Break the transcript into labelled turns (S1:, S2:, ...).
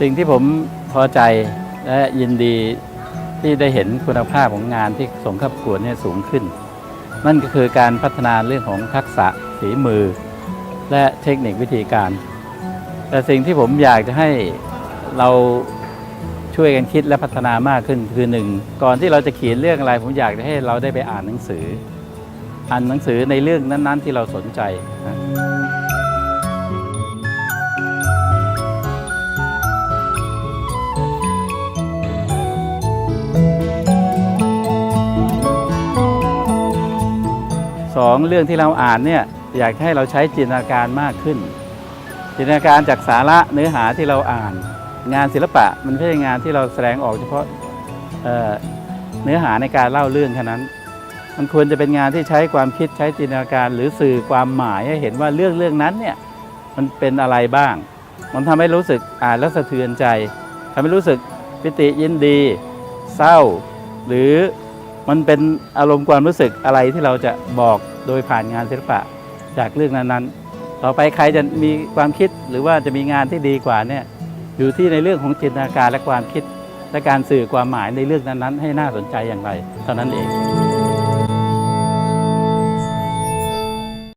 S1: สิ่งที่ผมพอใจและยินดีที่ได้เห็นคุณภาพของงานที่ส่งข้าประกวดเนี่ยสูงขึ้น นั่นก็คือการพัฒนาเรื่องของทักษะฝีมือ และเทคนิควิธีการ แต่สิ่งที่ผมอยากจะให้เราช่วยกันคิดและพัฒนามากขึ้นคือหนึ่งก่อนที่เราจะเขียนเรื่องอะไร ผมอยากจะให้เราได้ไปอ่านหนังสือ อ่านหนังสือในเรื่องนั้น ๆ ที่เราสนใจนะ สองเรื่องที่เราอ่านเนี่ยอยากให้เราใช้จินตนาการมากขึ้น จินตนาการจากสาระเนื้อหาที่เราอ่าน งานศิลปะมันไม่ใช่งานที่เราแสดงออกเฉพาะเเนื้อหาในการเล่าเรื่องแค่นั้น มันควรจะเป็นงานที่ใช้ความคิดใช้จินตนาการ หรือสื่อความหมายให้เห็นว่าเรื่องเรื่องนั้นเนี่ยมันเป็นอะไรบ้าง มันทำให้รู้สึกอ่านแล้วสะเทือนใจทำให้รู้สึกปิติยินดี เศร้า หรือ มันเป็นอารมณ์ความรู้สึกอะไรที่เราจะบอกโดยผ่านงานศิลปะจากเรื่องนั้นๆ ต่อไปใครจะมีความคิดหรือว่าจะมีงานที่ดีกว่าเนี่ยอยู่ที่ในเรื่องของจินตนาการและความคิด และการสื่อความหมายในเรื่องนั้นๆ ให้น่าสนใจอย่างไรเท่านั้นเอง